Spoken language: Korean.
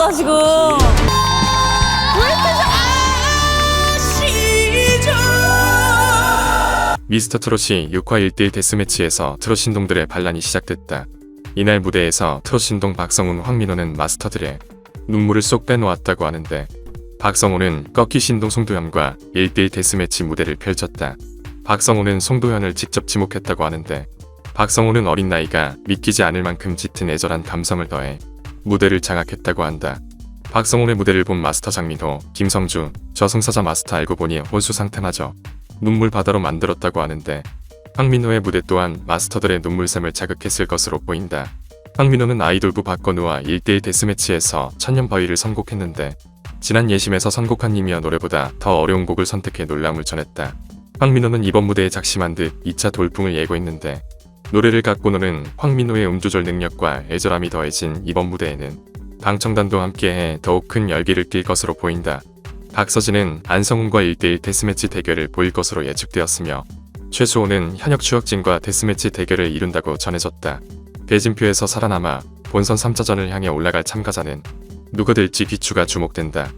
보다 지금. 미스터 트롯이 6화 1대1 데스매치에서 트롯 신동들의 반란이 시작됐다. 이날 무대에서 트롯 신동 박성훈, 황민호는 마스터들의 눈물을 쏙 빼놓았다고 하는데 박성훈은 꺾기 신동 송도현과 1대1 데스매치 무대를 펼쳤다. 박성훈은 송도현을 직접 지목했다고 하는데 박성훈은 어린 나이가 믿기지 않을 만큼 짙은 애절한 감성을 더해 무대를 장악했다고 한다. 박성훈의 무대를 본 마스터 장민호, 김성주, 저승사자 마스터 알고 보니 혼수 상태마저 눈물 바다로 만들었다고 하는데 황민호의 무대 또한 마스터들의 눈물샘을 자극했을 것으로 보인다. 황민호는 아이돌부 박건우와 1대1 데스매치에서 천년 바위를 선곡했는데 지난 예심에서 선곡한 님이여 노래보다 더 어려운 곡을 선택해 놀람을 전했다. 황민호는 이번 무대에 작심한 듯 2차 돌풍을 예고했는데 노래를 갖고 노는 황민호의 음조절 능력과 애절함이 더해진 이번 무대에는 방청단도 함께해 더욱 큰 열기를 띨 것으로 보인다. 박서진은 안성훈과 1대1 데스매치 대결을 보일 것으로 예측되었으며 최수호는 현역 추혁진과 데스매치 대결을 이룬다고 전해졌다. 대진표에서 살아남아 본선 3차전을 향해 올라갈 참가자는 누가 될지 귀추가 주목된다.